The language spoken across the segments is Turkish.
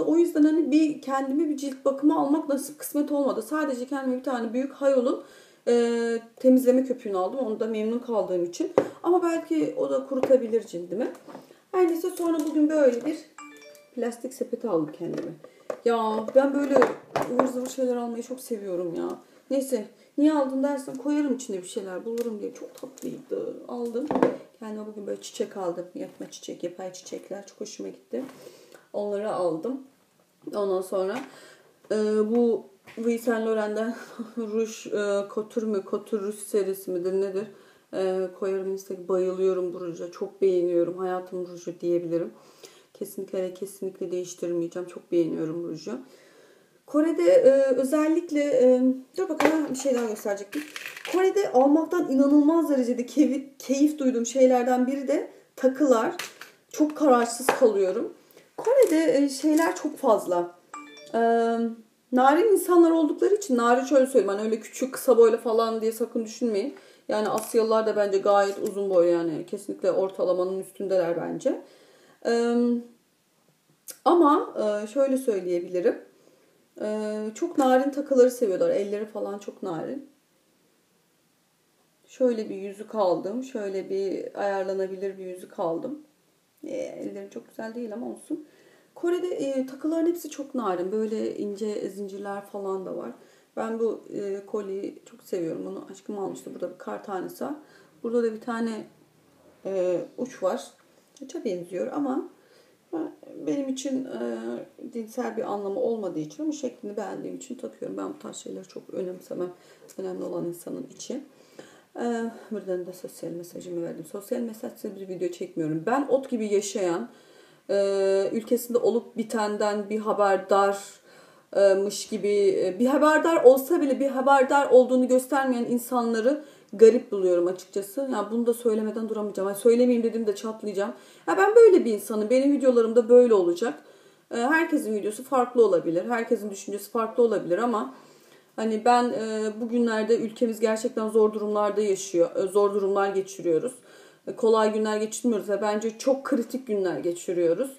yaptı. O yüzden hani bir kendime bir cilt bakımı almak nasip kısmet olmadı. Sadece kendime bir tane büyük hayolun e, temizleme köpüğünü aldım. Onu da memnun kaldığım için. Ama belki o da kurutabilir cildimi. Her neyse sonra bugün böyle bir plastik sepeti aldım kendime. Ya ben böyle ıvır zıvır şeyler almayı çok seviyorum ya. Neyse niye aldın dersen koyarım içine bir şeyler bulurum diye. Çok tatlıydı. Aldım. Kendime bugün böyle çiçek aldım. Yapma çiçek, yapay çiçekler. Çok hoşuma gitti. Onları aldım. Ondan sonra e, bu Yves Saint Laurent'den ruj, e, kotur mu, kotur ruj serisi midir nedir? E, koyarım Instagram. Bayılıyorum bu ruja. Çok beğeniyorum. Hayatım ruju diyebilirim. Kesinlikle kesinlikle değiştirmeyeceğim. Çok beğeniyorum ruju. Kore'de e, özellikle e, dur bakalım bir şey daha gösterecektim. Kore'de almaktan inanılmaz derecede keyif, keyif duyduğum şeylerden biri de takılar. Çok kararsız kalıyorum. Kore'de e, şeyler çok fazla. E, narin insanlar oldukları için narin şöyle söyleyeyim. Hani öyle küçük kısa boylu falan diye sakın düşünmeyin. Yani Asyalılar da bence gayet uzun boy yani. Kesinlikle ortalamanın üstündeler bence. E, ama e, şöyle söyleyebilirim. E, çok narin takıları seviyorlar. Elleri falan çok narin. Şöyle bir yüzük aldım. Şöyle bir ayarlanabilir bir yüzük aldım. E, çok güzel değil ama olsun. Kore'de e, takıların hepsi çok narin. Böyle ince zincirler falan da var. Ben bu e, kolyeyi çok seviyorum. Bunu aşkım almıştı. Burada bir kar tanesi var. Burada da bir tane e, uç var. Çok benziyor ama benim için e, dinsel bir anlamı olmadığı için ama şeklini beğendiğim için takıyorum. Ben bu tarz şeyleri çok önemsemem. Önemli olan insanın içi. E, buradan da sosyal mesajımı verdim. Sosyal mesajsız bir video çekmiyorum. Ben ot gibi yaşayan, e, ülkesinde olup bitenden bir haberdarmış gibi, e, bir haberdar olsa bile bir haberdar olduğunu göstermeyen insanları garip buluyorum açıkçası. Yani bunu da söylemeden duramayacağım. Yani söylemeyeyim dedim de çatlayacağım. Ya ben böyle bir insanım. Benim videolarım da böyle olacak. Ee, herkesin videosu farklı olabilir. Herkesin düşüncesi farklı olabilir ama hani ben e, bugünlerde ülkemiz gerçekten zor durumlarda yaşıyor. E, zor durumlar geçiriyoruz. E, kolay günler geçirmiyoruz ve bence çok kritik günler geçiriyoruz.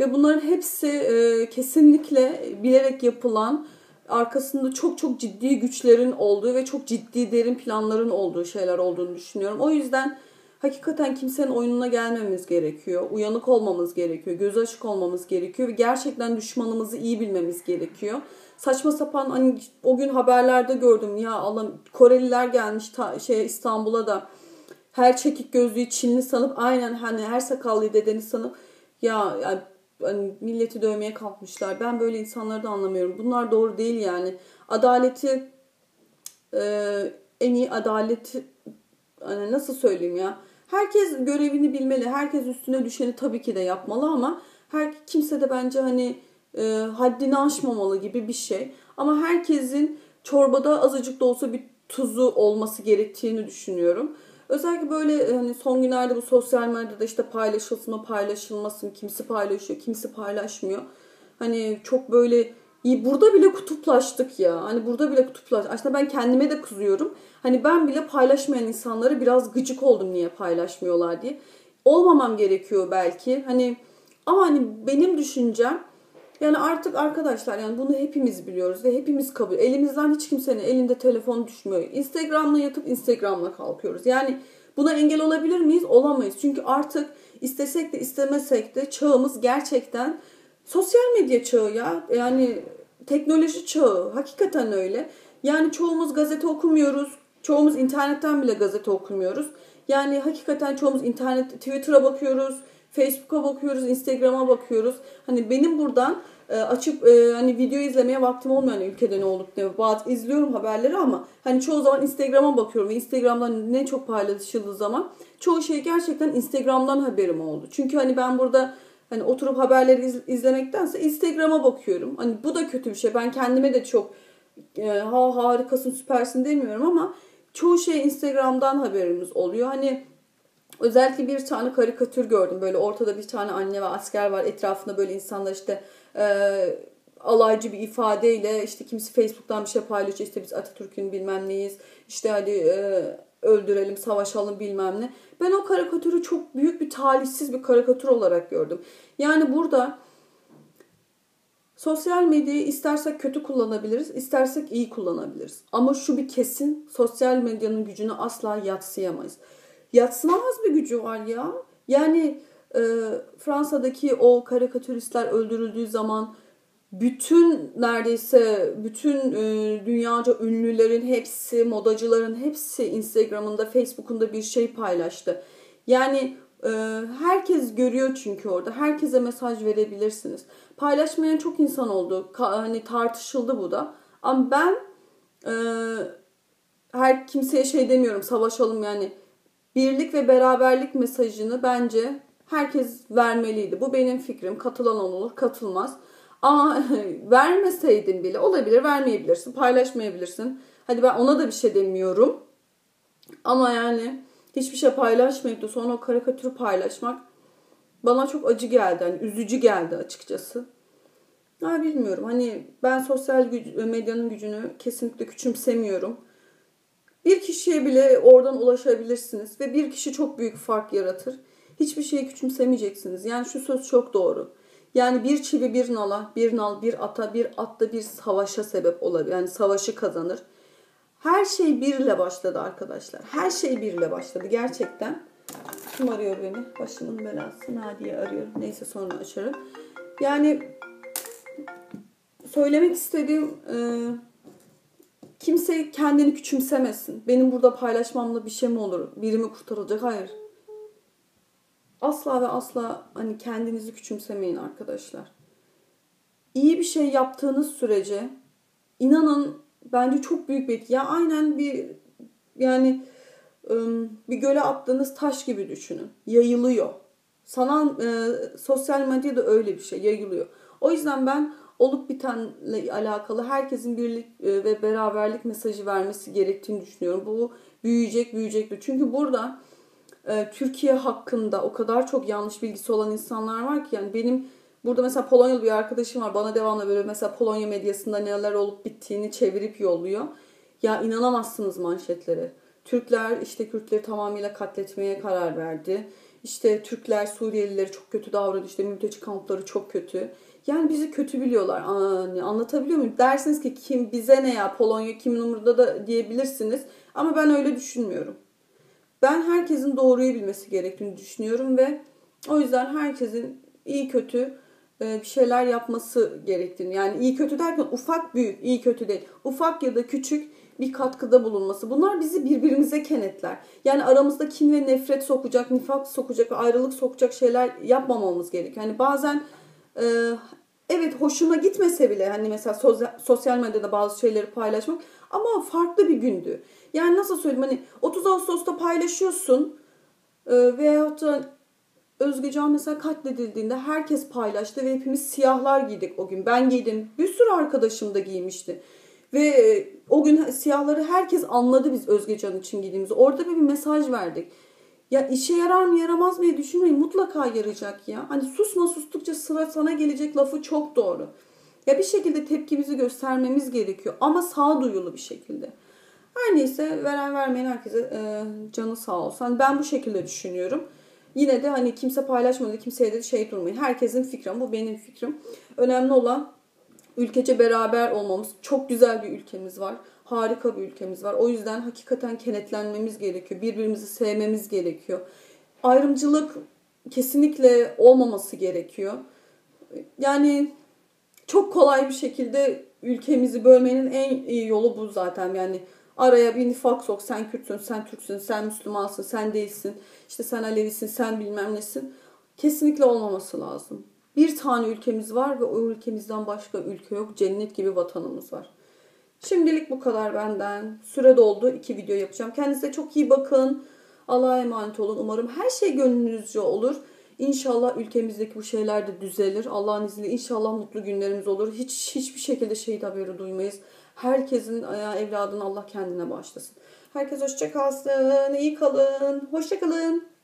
Ve bunların hepsi kesinlikle bilerek yapılan arkasında çok çok ciddi güçlerin olduğu ve çok ciddi derin planların olduğu şeyler olduğunu düşünüyorum. O yüzden hakikaten kimsenin oyununa gelmemiz gerekiyor. Uyanık olmamız gerekiyor. Göz açık olmamız gerekiyor ve gerçekten düşmanımızı iyi bilmemiz gerekiyor. Saçma sapan hani o gün haberlerde gördüm ya Allah Koreliler gelmiş ta, şey İstanbul'a da her çekik gözlüğü Çinli sanıp aynen hani her sakallı dedeni sanıp ya, ya hani milleti dövmeye kalkmışlar. Ben böyle insanları da anlamıyorum. Bunlar doğru değil yani. Adaleti e, en iyi adalet hani nasıl söyleyeyim ya? Herkes görevini bilmeli. Herkes üstüne düşeni tabii ki de yapmalı ama her kimse de bence hani e, haddini aşmamalı gibi bir şey. Ama herkesin çorbada azıcık da olsa bir tuzu olması gerektiğini düşünüyorum. Özellikle böyle e, hani son günlerde bu sosyal medyada işte paylaşılsın mı paylaşılmasın kimisi paylaşıyor kimisi paylaşmıyor. Hani çok böyle burada bile kutuplaştık ya. Hani burada bile kutuplaştık. Aslında ben kendime de kızıyorum. Hani ben bile paylaşmayan insanları biraz gıcık oldum niye paylaşmıyorlar diye. Olmamam gerekiyor belki. Hani ama hani benim düşüncem yani artık arkadaşlar yani bunu hepimiz biliyoruz ve hepimiz kabul. Elimizden hiç kimsenin elinde telefon düşmüyor. Instagram'la yatıp Instagram'la kalkıyoruz. Yani buna engel olabilir miyiz? Olamayız. Çünkü artık istesek de istemesek de çağımız gerçekten sosyal medya çağı ya. Yani teknoloji çağı. Hakikaten öyle. Yani çoğumuz gazete okumuyoruz. Çoğumuz internetten bile gazete okumuyoruz. Yani hakikaten çoğumuz internet, Twitter'a bakıyoruz Facebook'a bakıyoruz, Instagram'a bakıyoruz. Hani benim buradan e, açıp e, hani video izlemeye vaktim olmuyor hani ülkede ne olup ne bazı izliyorum haberleri ama hani çoğu zaman Instagram'a bakıyorum ve Instagram'dan ne çok paylaşıldığı zaman çoğu şey gerçekten Instagram'dan haberim oldu. Çünkü hani ben burada hani oturup haberleri iz, izlemektense Instagram'a bakıyorum. Hani bu da kötü bir şey. Ben kendime de çok e, ha harikasın süpersin demiyorum ama çoğu şey Instagram'dan haberimiz oluyor. Hani Özellikle bir tane karikatür gördüm. Böyle ortada bir tane anne ve asker var. Etrafında böyle insanlar işte e, alaycı bir ifadeyle işte kimisi Facebook'tan bir şey paylaşıyor. İşte biz Atatürk'ün bilmem neyiz. İşte hadi e, öldürelim, savaşalım bilmem ne. Ben o karikatürü çok büyük bir talihsiz bir karikatür olarak gördüm. Yani burada Sosyal medyayı istersek kötü kullanabiliriz, istersek iyi kullanabiliriz. Ama şu bir kesin, sosyal medyanın gücünü asla yatsıyamayız. Yatsınamaz bir gücü var ya. Yani e, Fransa'daki o karikatüristler öldürüldüğü zaman bütün neredeyse bütün e, dünyaca ünlülerin hepsi, modacıların hepsi Instagram'ında, Facebook'unda bir şey paylaştı. Yani e, herkes görüyor çünkü orada. Herkese mesaj verebilirsiniz. Paylaşmayan çok insan oldu. Hani tartışıldı bu da. Ama ben e, her kimseye şey demiyorum, savaşalım yani. Birlik ve beraberlik mesajını bence herkes vermeliydi. Bu benim fikrim. Katılan olur, katılmaz. Ama vermeseydin bile olabilir, vermeyebilirsin, paylaşmayabilirsin. Hadi ben ona da bir şey demiyorum. Ama yani hiçbir şey paylaşmayıp da sonra o karikatürü paylaşmak bana çok acı geldi. Yani üzücü geldi açıkçası. Ya bilmiyorum. Hani ben sosyal medyanın gücünü kesinlikle küçümsemiyorum. Bir kişiye bile oradan ulaşabilirsiniz ve bir kişi çok büyük fark yaratır. Hiçbir şeyi küçümsemeyeceksiniz. Yani şu söz çok doğru. Yani bir çivi bir nala, bir nal bir ata, bir atta bir savaşa sebep olabilir. Yani savaşı kazanır. Her şey birle başladı arkadaşlar. Her şey birle başladı gerçekten. Kim arıyor beni? Başımın belası. Nadiye arıyor. Neyse sonra açarım. Yani söylemek istediğim e, kimse kendini küçümsemesin. Benim burada paylaşmamla bir şey mi olur? Birimi kurtarılacak? Hayır. Asla ve asla hani kendinizi küçümsemeyin arkadaşlar. İyi bir şey yaptığınız sürece inanın bence çok büyük bir ya aynen bir yani bir göle attığınız taş gibi düşünün. Yayılıyor. Sanal e, sosyal medyada öyle bir şey yayılıyor. O yüzden ben olup bitenle alakalı herkesin birlik ve beraberlik mesajı vermesi gerektiğini düşünüyorum. Bu büyüyecek büyüyecek. Çünkü burada e, Türkiye hakkında o kadar çok yanlış bilgisi olan insanlar var ki yani benim burada mesela Polonyalı bir arkadaşım var. Bana devamlı böyle mesela Polonya medyasında neler olup bittiğini çevirip yolluyor. Ya inanamazsınız manşetlere. Türkler işte Kürtleri tamamıyla katletmeye karar verdi. İşte Türkler Suriyelileri çok kötü davranıyor. İşte mülteci kampları çok kötü. Yani bizi kötü biliyorlar. Hani anlatabiliyor muyum? Dersiniz ki kim bize ne ya Polonya kimin umurunda da diyebilirsiniz. Ama ben öyle düşünmüyorum. Ben herkesin doğruyu bilmesi gerektiğini düşünüyorum ve o yüzden herkesin iyi kötü e, bir şeyler yapması gerektiğini. Yani iyi kötü derken ufak büyük, iyi kötü değil. Ufak ya da küçük bir katkıda bulunması. Bunlar bizi birbirimize kenetler. Yani aramızda kin ve nefret sokacak, nifak sokacak, ayrılık sokacak şeyler yapmamamız gerekiyor. Yani bazen e, evet hoşuma gitmese bile hani mesela sosyal medyada bazı şeyleri paylaşmak ama farklı bir gündü. Yani nasıl söyleyeyim hani 30 Ağustos'ta paylaşıyorsun e, veyahut da Özgecan mesela katledildiğinde herkes paylaştı ve hepimiz siyahlar giydik o gün. Ben giydim. Bir sürü arkadaşım da giymişti. Ve e, o gün siyahları herkes anladı biz Özgecan için giydiğimizi. Orada bir mesaj verdik. Ya işe yarar mı yaramaz mı düşünmeyin. Mutlaka yarayacak ya. Hani susma sustukça sıra sana gelecek lafı çok doğru. Ya bir şekilde tepkimizi göstermemiz gerekiyor. Ama sağduyulu bir şekilde. Her neyse veren vermeyen herkese e, canı sağ olsun. Hani ben bu şekilde düşünüyorum. Yine de hani kimse paylaşmadı, kimseye de şey durmayın. Herkesin fikri bu benim fikrim. Önemli olan ülkece beraber olmamız. Çok güzel bir ülkemiz var. Harika bir ülkemiz var. O yüzden hakikaten kenetlenmemiz gerekiyor. Birbirimizi sevmemiz gerekiyor. Ayrımcılık kesinlikle olmaması gerekiyor. Yani çok kolay bir şekilde ülkemizi bölmenin en iyi yolu bu zaten. Yani araya bir nifak sok. Sen Kürtsün, sen Türksün, sen Müslümansın, sen değilsin. İşte sen Alevisin, sen bilmem nesin. Kesinlikle olmaması lazım. Bir tane ülkemiz var ve o ülkemizden başka ülke yok. Cennet gibi vatanımız var. Şimdilik bu kadar benden. Süre doldu. iki video yapacağım. Kendinize çok iyi bakın. Allah'a emanet olun. Umarım her şey gönlünüzce olur. İnşallah ülkemizdeki bu şeyler de düzelir. Allah'ın izniyle inşallah mutlu günlerimiz olur. Hiç hiçbir şekilde şehit haberi duymayız. Herkesin evladını Allah kendine bağışlasın. Herkes hoşça kalsın. İyi kalın. Hoşça kalın.